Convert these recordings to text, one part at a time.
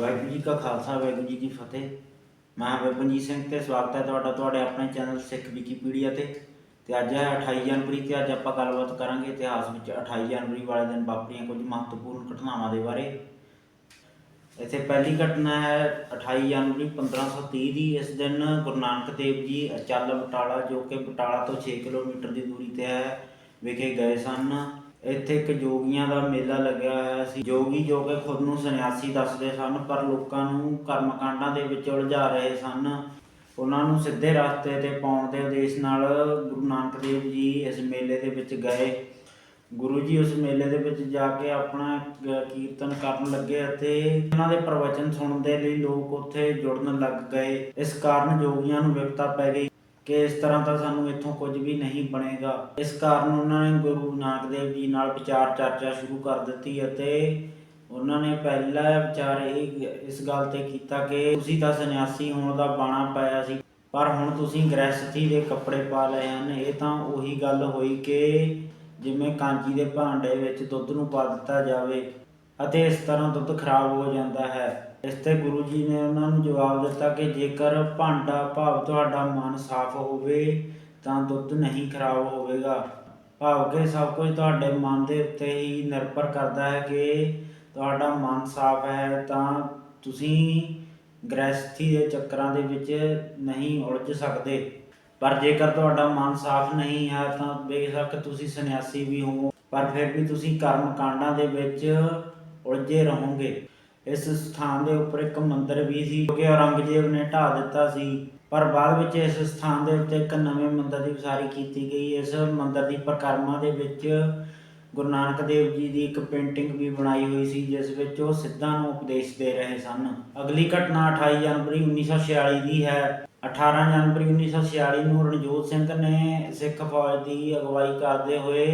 ਵਾਹਿਗੁਰੂ ਜੀ ਕਾ ਖਾਲਸਾ, ਵਾਹਿਗੁਰੂ ਜੀ ਕੀ ਫਤਿਹ। ਮੈਂ ਵਿਪਨਜੀਤ ਸਿੰਘ ਤੇ ਸਵਾਗਤ ਹੈ ਤੁਹਾਡਾ, ਤੁਹਾਡੇ ਆਪਣੇ ਚੈਨਲ ਸਿੱਖ ਵਿਕੀਪੀਡੀਆ ਤੇ। ਤੇ ਅੱਜ ਹੈ 28 ਜਨਵਰੀ ਤੇ ਅੱਜ ਆਪਾਂ ਗੱਲਬਾਤ ਕਰਾਂਗੇ ਇਤਿਹਾਸ ਵਿੱਚ 28 ਜਨਵਰੀ ਵਾਲੇ ਦਿਨ ਵਾਪਰੀਆਂ ਕੁਝ ਮਹੱਤਵਪੂਰਨ ਘਟਨਾਵਾਂ ਦੇ ਬਾਰੇ। ਇੱਥੇ ਪਹਿਲੀ ਘਟਨਾ ਹੈ 28 ਜਨਵਰੀ 1530 ਦੀ। ਇਸ ਦਿਨ ਗੁਰੂ ਨਾਨਕ ਦੇਵ ਜੀ ਅਚਲ ਬਟਾਲਾ, ਜੋ ਕਿ ਬਟਾਲਾ ਤੋਂ 6 ਕਿਲੋਮੀਟਰ ਦੀ ਦੂਰੀ ਤੇ ਹੈ, ਵਿਖੇ ਗਏ ਸਨ। ਇੱਥੇ ਇੱਕ ਜੋਗੀਆਂ ਦਾ ਮੇਲਾ ਲੱਗਿਆ ਹੋਇਆ ਸੀ। ਜੋਗੀ ਜੋ ਕਿ ਖੁਦ ਨੂੰ ਸੰਨਿਆਸੀ ਦੱਸਦੇ ਸਨ, ਪਰ ਲੋਕਾਂ ਨੂੰ ਕਰਮਕਾਂਡਾਂ ਦੇ ਵਿੱਚ ਉਲਝਾ ਰਹੇ ਸਨ। ਉਹਨਾਂ ਨੂੰ ਸਿੱਧੇ ਰਸਤੇ ਤੇ ਪਾਉਣ ਦੇ ਉਦੇਸ਼ ਨਾਲ ਗੁਰੂ ਨਾਨਕ ਦੇਵ ਜੀ ਇਸ ਮੇਲੇ ਦੇ ਵਿੱਚ ਗਏ। ਗੁਰੂ ਜੀ ਉਸ ਮੇਲੇ ਦੇ ਵਿੱਚ ਜਾ ਕੇ ਆਪਣਾ ਕੀਰਤਨ ਕਰਨ ਲੱਗੇ ਅਤੇ ਉਹਨਾਂ ਦੇ ਪ੍ਰਵਚਨ ਸੁਣਨ ਦੇ ਲਈ ਲੋਕ ਉੱਥੇ ਜੁੜਨ ਲੱਗ ਗਏ। ਇਸ ਕਾਰਨ ਜੋਗੀਆਂ ਨੂੰ ਵਿਪਤਾ ਪੈ ਗਈ। ਕਿ ਇਸ ਤਰ੍ਹਾਂ ਤਾਂ ਸਾਨੂੰ ਇੱਥੋਂ ਕੁਝ ਵੀ ਨਹੀਂ ਬਣੇਗਾ। ਇਸ ਕਾਰਨ ਉਹਨਾਂ ਨੇ ਗੁਰੂ ਨਾਨਕ ਦੇਵ ਜੀ ਨਾਲ ਵਿਚਾਰ ਚਰਚਾ ਸ਼ੁਰੂ ਕਰ ਦਿੱਤੀ ਅਤੇ ਉਹਨਾਂ ਨੇ ਪਹਿਲਾ ਵਿਚਾਰ ਇਹ ਇਸ ਗੱਲ ਤੇ ਕੀਤਾ ਕਿ ਤੁਸੀਂ ਤਾਂ ਸੰਨਿਆਸੀ ਹੋਣ ਦਾ ਬਾਣਾ ਪਾਇਆ ਸੀ, ਪਰ ਹੁਣ ਤੁਸੀਂ ਗ੍ਰਹਿਸਥੀ ਦੇ ਕੱਪੜੇ ਪਾ ਲਏ ਹਨ। ਇਹ ਤਾਂ ਉਹੀ ਗੱਲ ਹੋਈ ਕਿ ਜਿਵੇਂ ਕਾਂਜੀ ਦੇ ਭਾਂਡੇ ਵਿੱਚ ਦੁੱਧ ਨੂੰ ਪਾ ਦਿੱਤਾ ਜਾਵੇ ਅਤੇ ਇਸ ਤਰ੍ਹਾਂ ਦੁੱਧ ਖਰਾਬ ਹੋ ਜਾਂਦਾ ਹੈ। ਇਸ ਤੇ ਗੁਰੂ ਜੀ ਨੇ ਉਹਨਾਂ ਨੂੰ ਜਵਾਬ ਦਿੱਤਾ ਕਿ ਜੇਕਰ ਭਾਂਡਾ ਭਾਵ ਤੁਹਾਡਾ ਮਨ ਸਾਫ਼ ਹੋਵੇ, ਤਾਂ ਦੁੱਧ ਨਹੀਂ ਖਰਾਬ ਹੋਵੇਗਾ। ਭਾਵ ਕਿ ਸਭ ਕੁਝ ਤੁਹਾਡੇ ਮਨ ਦੇ ਉੱਤੇ ਹੀ ਨਿਰਭਰ ਕਰਦਾ ਹੈ ਕਿ ਤੁਹਾਡਾ ਮਨ ਸਾਫ਼ ਹੈ, ਤਾਂ ਤੁਸੀਂ ਗ੍ਰਹਿਸਥੀ ਦੇ ਚੱਕਰਾਂ ਦੇ ਵਿੱਚ ਨਹੀਂ ਉਲਝ ਸਕਦੇ। ਪਰ ਜੇਕਰ ਤੁਹਾਡਾ ਮਨ ਸਾਫ਼ ਨਹੀਂ ਹੈ, ਤਾਂ ਬੇਸ਼ੱਕ ਤੁਸੀਂ ਸੰਨਿਆਸੀ ਵੀ ਹੋ। ਪਰ ਫਿਰ ਵੀ ਤੁਸੀਂ ਕਰਮ ਕਾਂਡਾਂ ਦੇ ਵਿੱਚ ਉਲਝੇ ਰਹੋਗੇ। ਇਸ ਸਥਾਨ ਦੇ ਉੱਪਰ ਇੱਕ ਮੰਦਿਰ ਵੀ ਸੀ, ਜੋ ਕਿ ਔਰੰਗਜ਼ੇਬ ਨੇ ਢਾਹ ਦਿੱਤਾ ਸੀ। ਪਰ ਬਾਅਦ ਵਿੱਚ ਇਸ ਸਥਾਨ ਦੇ ਉੱਤੇ ਇੱਕ ਨਵੇਂ ਮੰਦਿਰ ਦੀ ਉਸਾਰੀ ਕੀਤੀ ਗਈ। ਇਸ ਮੰਦਿਰ ਦੀ ਪ੍ਰਕਰਮਾ ਦੇ ਵਿੱਚ ਗੁਰੂ ਨਾਨਕ ਦੇਵ ਜੀ ਦੀ ਇੱਕ ਪੇਂਟਿੰਗ ਵੀ ਬਣਾਈ ਹੋਈ ਸੀ, ਜਿਸ ਵਿੱਚ ਉਹ ਸਿੱਧਾਂ ਨੂੰ ਉਪਦੇਸ਼ ਦੇ ਰਹੇ ਸਨ। ਅਗਲੀ ਘਟਨਾ 28 ਜਨਵਰੀ 1946 ਦੀ ਹੈ। 18 ਜਨਵਰੀ 1946 ਨੂੰ ਰਣਜੋਤ ਸਿੰਘ ਨੇ ਸਿੱਖ ਫੌਜ ਦੀ ਅਗਵਾਈ ਕਰਦੇ ਹੋਏ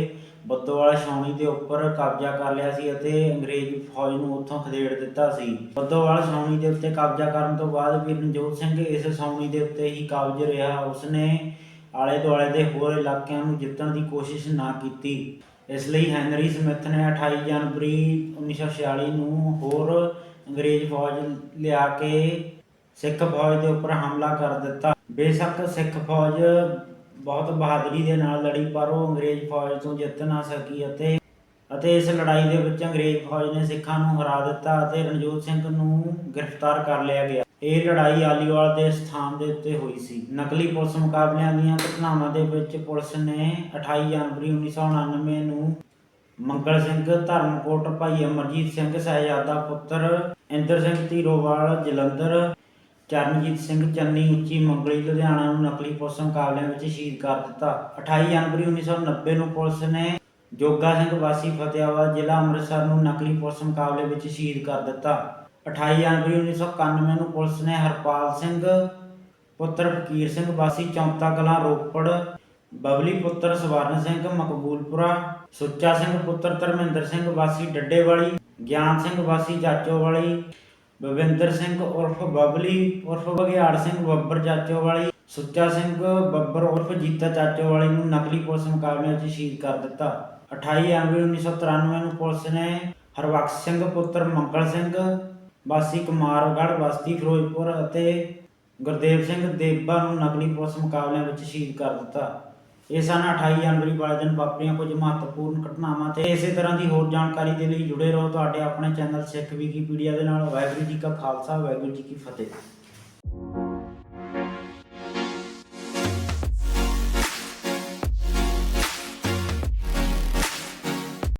ਬੱਦੋਵਾਲ ਛਾਉਣੀ ਦੇ ਉੱਪਰ ਕਬਜ਼ਾ ਕਰ ਲਿਆ ਸੀ ਅਤੇ ਅੰਗਰੇਜ਼ ਫੌਜ ਨੂੰ ਉੱਥੋਂ ਖਦੇੜ ਦਿੱਤਾ ਸੀ। ਬੱਦੋਵਾਲ ਛਾਉਣੀ ਦੇ ਉੱਤੇ ਕਬਜ਼ਾ ਕਰਨ ਤੋਂ ਬਾਅਦ ਵੀ ਰਣਜੋਤ ਸਿੰਘ ਇਸ ਛਾਉਣੀ ਦੇ ਉੱਤੇ ਹੀ ਕਾਬਜ ਰਿਹਾ। ਉਸਨੇ ਆਲੇ ਦੁਆਲੇ ਦੇ ਹੋਰ ਇਲਾਕਿਆਂ ਨੂੰ ਜਿੱਤਣ ਦੀ ਕੋਸ਼ਿਸ਼ ਨਾ ਕੀਤੀ। ਇਸ ਲਈ ਹੈਨਰੀ ਸਮਿਥ ਨੇ 28 ਜਨਵਰੀ 1946 ਨੂੰ ਹੋਰ ਅੰਗਰੇਜ਼ ਫੌਜ ਲਿਆ ਕੇ ਸਿੱਖ ਫੌਜ ਦੇ ਉੱਪਰ ਹਮਲਾ ਕਰ ਦਿੱਤਾ। ਬੇਸ਼ੱਕ ਸਿੱਖ ਫੌਜ ਬਹੁਤ ਬਹਾਦਰੀ ਦੇ ਨਾਲ ਲੜੀ, ਪਰ ਉਹ ਅੰਗਰੇਜ਼ ਫੌਜ ਤੋਂ ਜਿੱਤ ਨਾ ਸਕੀ ਅਤੇ ਅਤੇ ਇਸ ਲੜਾਈ ਦੇ ਵਿੱਚ ਅੰਗਰੇਜ਼ ਫੌਜ ਨੇ ਸਿੱਖਾਂ ਨੂੰ ਹਰਾ ਦਿੱਤਾ ਅਤੇ ਰਣਜੋਤ ਸਿੰਘ ਨੂੰ ਗ੍ਰਿਫਤਾਰ ਕਰ ਲਿਆ ਗਿਆ। ਇਹ ਲੜਾਈ ਆਲੀਵਾਲ ਦੇ ਸਥਾਨ ਦੇ ਉੱਤੇ ਹੋਈ ਸੀ। ਨਕਲੀ ਪੁਲਿਸ ਮੁਕਾਬਲਿਆਂ ਦੀਆਂ ਘਟਨਾਵਾਂ ਦੇ ਵਿੱਚ ਪੁਲਿਸ ਨੇ 28 ਜਨਵਰੀ 1999 ਨੂੰ ਮੰਗਲ ਸਿੰਘ, ਧਰਮਕੋਟ ਭਾਈ ਅਮਰਜੀਤ ਸਿੰਘ, ਸਹਿਜਾਦਾ ਪੁੱਤਰ ਇੰਦਰ ਸਿੰਘ ਧੀਰੋਵਾਲ, ਜਲੰਧਰ ਚਰਨਜੀਤ ਸਿੰਘ ਚੰਨੀ ਉੱਚੀ ਮੰਗਲੀ, ਲੁਧਿਆਣਾ ਨੂੰ ਨਕਲੀ ਪੁਲਿਸ ਮੁਕਾਬਲਿਆਂ ਵਿੱਚ ਸ਼ਹੀਦ ਕਰ ਦਿੱਤਾ। 28 ਜਨਵਰੀ 1990 ਨੂੰ ਪੁਲਿਸ ਨੇ ਜੋਗਾ ਸਿੰਘ ਵਾਸੀ ਫਤਿਆਬਾਦ ਜ਼ਿਲ੍ਹਾ ਅੰਮ੍ਰਿਤਸਰ ਨੂੰ ਨਕਲੀ ਪੁਲਿਸ ਮੁਕਾਬਲੇ ਵਿੱਚ ਸ਼ਹੀਦ ਕਰ ਦਿੱਤਾ। 28 ਜਨਵਰੀ 1991 ਨੂੰ ਪੁਲਿਸ ਨੇ ਹਰਪਾਲ ਸਿੰਘ, ਪੁੱਤਰ ਫਕੀਰ ਸਿੰਘ ਵਾਸੀ ਚੌਂਤਾ ਕਲਾਂ, ਰੋਪੜ, ਬਬਲੀ ਪੁੱਤਰ ਸਵਰਨ ਸਿੰਘ, ਮਕਬੂਲਪੁਰਾ, ਸੁੱਚਾ ਸਿੰਘ ਪੁੱਤਰ ਧਰਮਿੰਦਰ ਸਿੰਘ ਵਾਸੀ ਡੱਡੇਵਾਲੀ, ਗਿਆਨ ਸਿੰਘ ਵਾਸੀ ਚਾਚੋਵਾਲੀ ਬਵਿੰਦਰ ਸਿੰਘ ਉਰਫ ਬਬਲੀ, ਉਰਫ ਬਘਿਆੜ ਸਿੰਘ ਬੱਬਰ ਚਾਚੋ ਵਾਲੀ ਸੁੱਚਾ ਸਿੰਘ ਬੱਬਰ ਉਰਫ ਜੀਤਾ ਚਾਚੋ ਵਾਲੀ ਨੂੰ ਨਕਲੀ ਪੁਲਿਸ ਮੁਕਾਬਲੇ ਵਿੱਚ ਸ਼ਹੀਦ ਕਰ ਦਿੱਤਾ। 28 ਜਨਵਰੀ 1993 ਨੂੰ ਪੁਲਿਸ ਨੇ ਹਰਬਖਸ਼ ਸਿੰਘ ਪੁੱਤਰ ਮੰਗਲ ਸਿੰਘ, ਵਾਸੀ ਕੁਮਾਰਗੜ੍ਹ ਬਸਤੀ ਫਿਰੋਜ਼ਪੁਰ ਅਤੇ ਗੁਰਦੇਵ ਸਿੰਘ ਦੇਬਾ ਨੂੰ ਨਕਲੀ ਪੁਲਿਸ ਮੁਕਾਬਲਿਆਂ ਵਿੱਚ ਸ਼ਹੀਦ ਕਰ ਦਿੱਤਾ। ਇਹ ਸਨ 28 ਜਨਵਰੀ ਵਾਲੇ ਦਿਨ ਵਾਪਰੀਆਂ ਕੁਝ ਮਹੱਤਵਪੂਰਨ ਘਟਨਾਵਾਂ ਤੇ ਇਸੇ ਤਰ੍ਹਾਂ ਦੀ ਹੋਰ ਜਾਣਕਾਰੀ ਦੇ ਲਈ ਜੁੜੇ ਰਹੋ ਤੁਹਾਡੇ ਆਪਣੇ ਚੈਨਲ ਸਿੱਖ ਵਿਕੀਪੀਡੀਆ ਦੇ ਨਾਲ। ਵਾਹਿਗੁਰੂ ਜੀ ਕਾ ਖਾਲਸਾ, ਵਾਹਿਗੁਰੂ ਜੀ ਕੀ ਫਤਿਹ।